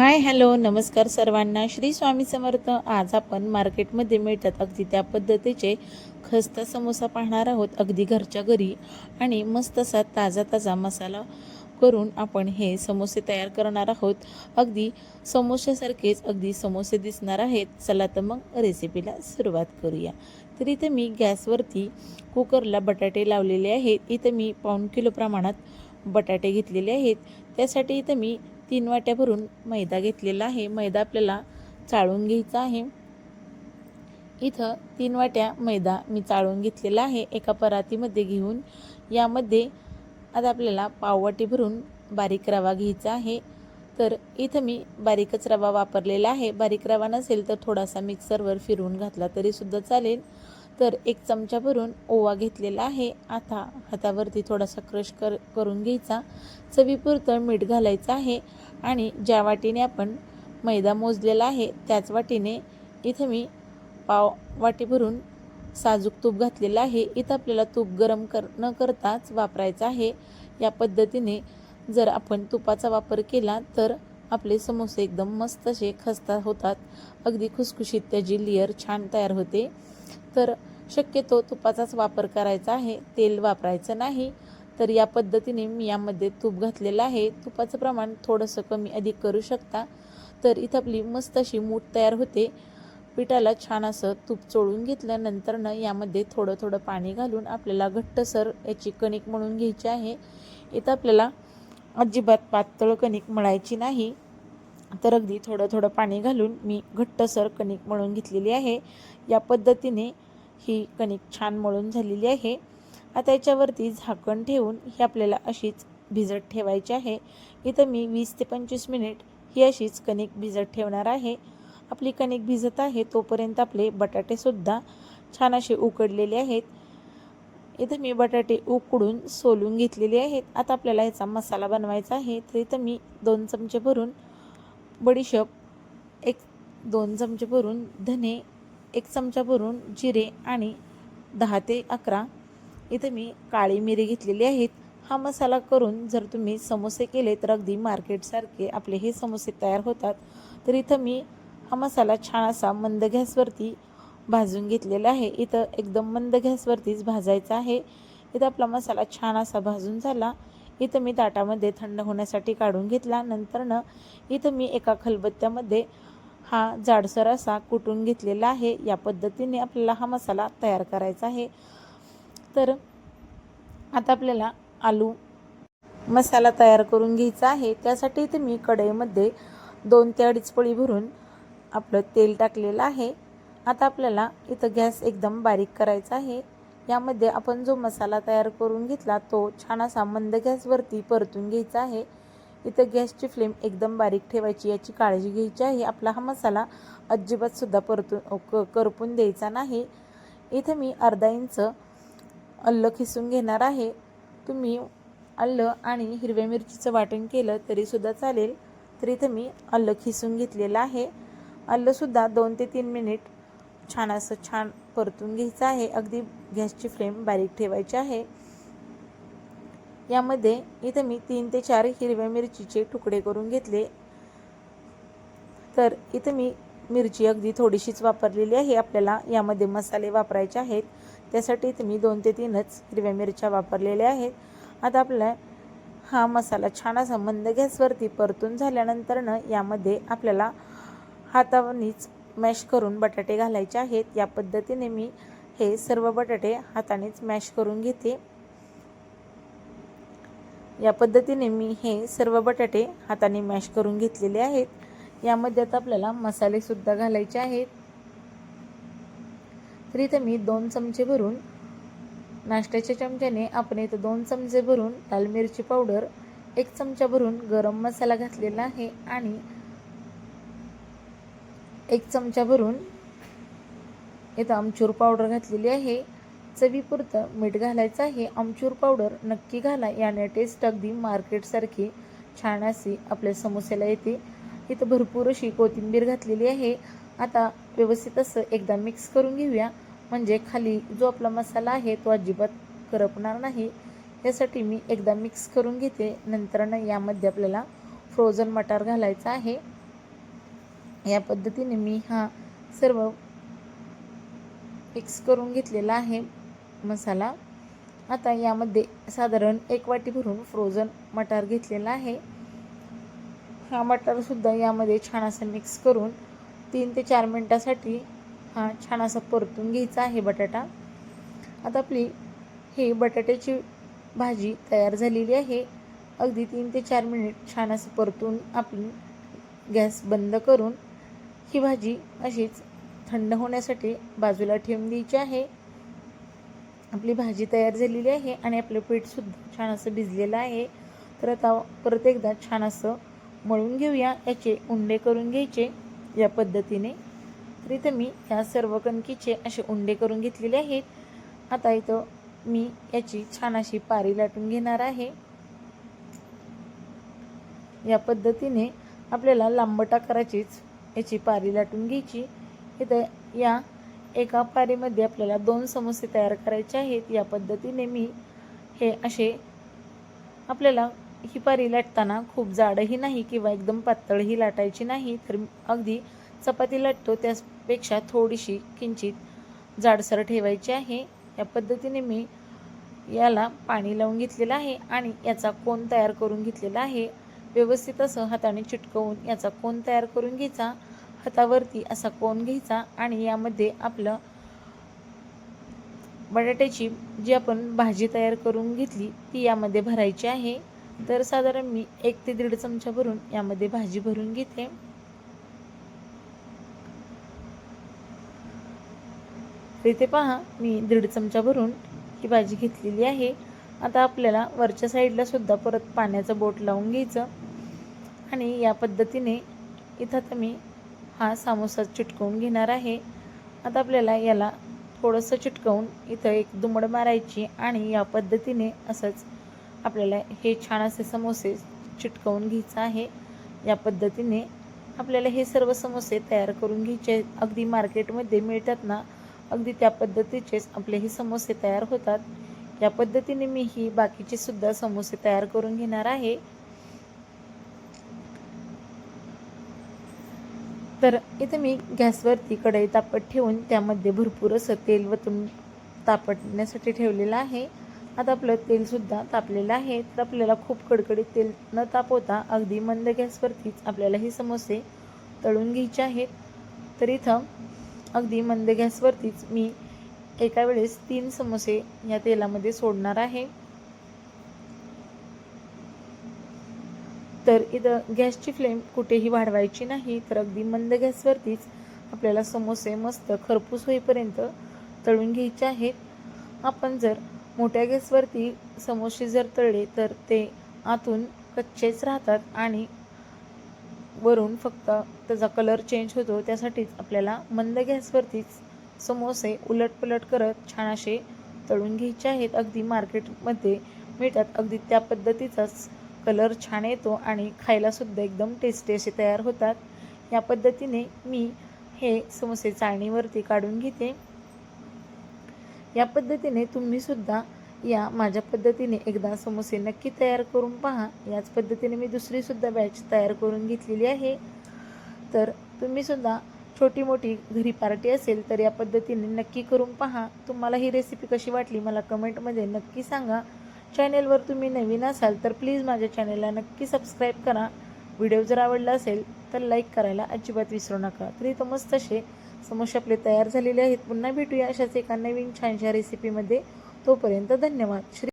Hi hello नमस्कार सर्वांना. श्री स्वामी समर्थ आज आपण मार्केटमध्ये मिळतात अगदी त्या पद्धतीचे खस्ता समोसा पाहणार आहोत अगदी घरच्या घरी. आणि मस्त असा ताजा ताजा मसाला करून आपण हे समोसे तयार करणार आहोत. अगदी समोश्यासारखेच अगदी समोसे दिसणार आहेत. चला तर मग रेसिपीला सुरुवात करूया. तर इथं मी गॅसवरती कुकरला बटाटे लावलेले आहेत. इथं मी पाऊण किलो प्रमाणात बटाटे घेतलेले आहेत. त्यासाठी इथं मी तीन वाट्या भरून मैदा घेतलेला आहे. मैदा आपल्याला चाळून घ्यायचा आहे. इथं तीन वाट्या मैदा मी चाळून घेतलेला आहे. एका परातीमध्ये घेऊन यामध्ये आता आपल्याला पाववाटी भरून बारीक रवा घ्यायचा आहे. तर इथं मी बारीकच रवा वापरलेला आहे. बारीक रवा नसेल तर थोडासा मिक्सरवर फिरवून घातला तरीसुद्धा चालेल. तर एक चमचा भरून ओवा घेतलेला आहे. आता हातावरती थोडासा क्रश कर करून घ्यायचा. चवीपुरतं मीठ घालायचं आहे आणि ज्या वाटीने आपण मैदा मोजलेला आहे त्याच वाटीने इथं मी पाव वाटी भरून साजूक तूप घातलेलं आहे. इथं आपल्याला तूप गरम कर न करताच वापरायचं आहे. या पद्धतीने जर आपण तुपाचा वापर केला तर आपले समोसे एकदम मस्त असे खस्ता होतात. अगदी खुसखुशीत त्याची लेअर छान तयार होते. तर शक्यतो तुपाचाच वापर करायचा आहे तेल वापरायचं नाही. तर या पद्धतीने मी यामध्ये तूप घातलेलं आहे. तुपाचं प्रमाण थोडंसं कमी अधिक करू शकता. तर इथं आपली मस्त अशी मूठ तयार होते. पिठाला छान असं तूप चोळून घेतल्यानंतरनं यामध्ये थोडं थोडं पाणी घालून आपल्याला घट्टसर याची कणिक म्हणून घ्यायची आहे. इथं आपल्याला अजिबात पातळ कणिक मळायची नाही. तर अगदी थोडं थोडं पाणी घालून मी घट्टसर कणिक मळून घेतलेली आहे. या पद्धतीने ही कणिक छान मळून झालेली आहे. आता याच्यावरती झाकण ठेवून ही आपल्याला अशीच भिजत ठेवायची आहे. इथं मी वीस ते पंचवीस मिनिट ही अशीच कणिक भिजत ठेवणार आहे. आपली कणिक भिजत आहे तोपर्यंत आपले बटाटेसुद्धा छान असे उकडलेले आहेत. इथं मी बटाटे उकडून सोलून घेतलेले आहेत. आता आपल्याला याचा मसाला बनवायचा आहे. तर इथं मी दोन चमचे भरून बडीशेप एक दोन चमचे भरून धने एक चमचा भरून जिरे आणि दहा ते अकरा. इथं मी काळी मिरी घेतलेली आहेत. हा मसाला करून जर तुम्ही समोसे केले तर अगदी मार्केटसारखे आपले हे समोसे तयार होतात. तर इथं मी हा मसाला छान असा मंद गॅसवरती भाजून घेतलेला आहे. इथं एकदम मंद गॅसवरतीच भाजायचा आहे. इथं आपला मसाला छान असा भाजून झाला. इथं मी ताटामध्ये थंड होण्यासाठी काढून घेतला. नंतरनं इथं मी एका खलबत्त्यामध्ये हा जाडसर असा कुटून घेतलेला आहे. या पद्धतीने आपल्याला हा मसाला तयार करायचा आहे. तर आता आपल्याला आलू मसाला तयार करून घ्यायचा आहे. त्यासाठी इथे मी कढईमध्ये दोन ते अडीच पळी भरून आपलं तेल टाकलेलं आहे. आता आपल्याला इथं गॅस एकदम बारीक करायचा आहे. यामध्ये आपण जो मसाला तयार करून घेतला तो छान असा मंद गॅसवरती परतून घ्यायचा आहे. इथं गॅसची फ्लेम एकदम बारीक ठेवायची याची काळजी घ्यायची आहे. आपला हा मसाला अजिबातसुद्धा परतून क करपून द्यायचा नाही. इथं मी अर्धा इंच अल्लं खिसून घेणार आहे. तुम्ही अल्लं आणि हिरव्या मिरचीचं वाटण केलं तरीसुद्धा चालेल. तर इथं मी अल्लं खिसून घेतलेलं आहे. अल्लंसुद्धा दोन ते तीन मिनिट छान असं छान परतून घ्यायचं आहे. अगदी गॅसची फ्लेम बारीक ठेवायची आहे. यामध्ये इथं मी तीन ते चार हिरव्या मिरचीचे तुकडे करून घेतले. तर इथं मी मिरची अगदी थोडीशीच वापरलेली आहे. आपल्याला यामध्ये मसाले वापरायचे आहेत. त्यासाठी इथं मी दोन ते तीनच हिरव्या मिरच्या वापरलेल्या आहेत. आता आपला हा मसाला छान असा मंद गॅसवरती परतून झाल्यानंतरनं यामध्ये आपल्याला हातानेच मॅश करून बटाटे घालायचे आहेत. या पद्धतीने मी हे सर्व बटाटे हातानेच मॅश करून घेते. या पद्धतीने मी हे सर्व बटाटे हाताने मॅश करून घेतलेले आहेत. यामध्ये आता आपल्याला मसालेसुद्धा घालायचे आहेत. तर इथं मी दोन चमचे भरून नाश्त्याच्या चमच्याने आपण इथं दोन चमचे भरून लाल मिरची पावडर एक चमचा भरून गरम मसाला घातलेला आहे आणि एक चमचा भरून इथं आमचूर पावडर घातलेली आहे. चवीपुरतं मीठ घालायचं आहे. आमचूर पावडर नक्की घाला. याने टेस्ट अगदी मार्केटसारखी छान अशी आपल्या समोस्याला येते. इथं भरपूर अशी कोथिंबीर घातलेली आहे. आता व्यवस्थित असं एकदा मिक्स करून घेऊया. म्हणजे खाली जो आपला मसाला आहे तो अजिबात करपणार नाही. यासाठी मी एकदा मिक्स करून घेते. नंतरनं यामध्ये आपल्याला फ्रोझन मटार घालायचा आहे. या पद्धतीने मी हा सर्व मिक्स करून घेतलेला आहे. मसाला. आता यामध्ये साधारण एक वाटी भरून फ्रोझन मटार घेतलेला आहे. हा मटारसुद्धा यामध्ये छान असं मिक्स करून तीन ते चार मिनटासाठी हा छान असा परतून घ्यायचा आहे बटाटा. आता आपली ही बटाट्याची भाजी तयार झालेली आहे. अगदी तीन ते चार मिनिट छान असं परतून आपण गॅस बंद करून ही भाजी अशीच थंड होण्यासाठी बाजूला ठेवून द्यायची आहे. आपली भाजी तयार झालेली आहे आणि आपलं पीठसुद्धा छान असं भिजलेलं आहे. तर आता परत एकदा छान असं मळून घेऊया. याचे उंडे करून घ्यायचे या पद्धतीने. तर इथं मी या सर्व कणकीचे असे उंडे करून घेतलेले आहेत. आता इथं मी याची छान अशी पारी लाटून घेणार आहे. या पद्धतीने आपल्याला लांबट आकाराचीच याची पारी लाटून घ्यायची. इथं या एका पारीमध्ये आपल्याला दोन समोसे तयार करायचे आहेत. या पद्धतीने मी हे असे आपल्याला ही पारी लाटताना खूप जाडही नाही किंवा एकदम पातळही लाटायची नाही. तर अगदी चपाती लाटतो त्यापेक्षा थोडीशी किंचित जाडसर ठेवायची आहे. या पद्धतीने मी याला पाणी लावून घेतलेलं आहे आणि याचा कोण तयार करून घेतलेला आहे. व्यवस्थित असं हाताने चिटकवून याचा कोण तयार करून घ्यायचा. हातावरती असा कोन घ्यायचा आणि यामध्ये आपलं बटाट्याची जी आपण भाजी तयार करून घेतली ती यामध्ये भरायची आहे. तर साधारण मी एक ते दीड चमचा भरून यामध्ये भाजी भरून घेते. इथे पहा मी दीड चमचा भरून ही भाजी घेतलेली आहे. आता आपल्याला वरच्या साईडला सुद्धा परत पाण्याचं बोट लावून घ्यायचं. आणि या पद्धतीने इथं आता मी हा सामोसा चिटकवून घेणार आहे. आता आपल्याला याला थोडंसं चिटकवून इथं एक दुमड मारायची आणि या पद्धतीने असंच आपल्याला हे छान असे समोसे चिटकवून घ्यायचं आहे. या पद्धतीने आपल्याला हे सर्व समोसे तयार करून घ्यायचे. अगदी मार्केटमध्ये मिळतात ना अगदी त्या पद्धतीचेच आपले हे समोसे तयार होतात. या पद्धतीने मी ही बाकीचे सुद्धा समोसे तयार करून घेणार आहे. तर इथे मी गॅसवरती कढई तापत ठेवून त्यामध्ये भरपूर असं तेल वतून तापटण्यासाठी ठेवलेलं आहे. आता आपलं तेलसुद्धा तापलेलं आहे. तर आपल्याला खूप कडकडीत तेल न तापवता अगदी मंद गॅसवरतीच आपल्याला हे समोसे तळून घ्यायचे आहेत. तर इथं अगदी मंद गॅसवरतीच मी एका वेळेस तीन समोसे या तेलामध्ये सोडणार आहे. तर इथं गॅसची फ्लेम कुठेही वाढवायची नाही तर अगदी मंद गॅसवरतीच आपल्याला समोसे मस्त खरपूस होईपर्यंत तळून घ्यायचे आहेत. आपण जर मोठ्या गॅसवरती समोसे जर तळले तर ते आतून कच्चेच राहतात आणि वरून फक्त त्याचा कलर चेंज होतो. त्यासाठीच आपल्याला मंद गॅसवरतीच समोसे उलटपलट करत छान असे तळून घ्यायचे आहेत. अगदी मार्केटमध्ये मिळतात. अगदी त्या पद्धतीचाच कलर छान येतो आणि खायलासुद्धा एकदम टेस्टी असे तयार होतात. या पद्धतीने मी हे समोसे चाळणीवरती काढून घेते. या पद्धतीने तुम्हीसुद्धा या माझ्या पद्धतीने एकदा समोसे नक्की तयार करून पहा. याच पद्धतीने मी दुसरीसुद्धा बॅच तयार करून घेतलेली आहे. तर तुम्हीसुद्धा छोटी मोठी घरी पार्टी असेल तर या पद्धतीने नक्की करून पहा. तुम्हाला ही रेसिपी कशी वाटली मला कमेंटमध्ये नक्की सांगा. चॅनेलवर तुम्ही नवीन असाल तर प्लीज माझ्या चॅनेलला नक्की सबस्क्राईब करा. व्हिडिओ जर आवडला असेल तर लाईक करायला अजिबात विसरू नका. तर इथं मस्त असे समोसे आपले तयार झालेले आहेत. पुन्हा भेटूया अशाच एका नवीन छानशा रेसिपीमध्ये तोपर्यंत धन्यवाद. श्री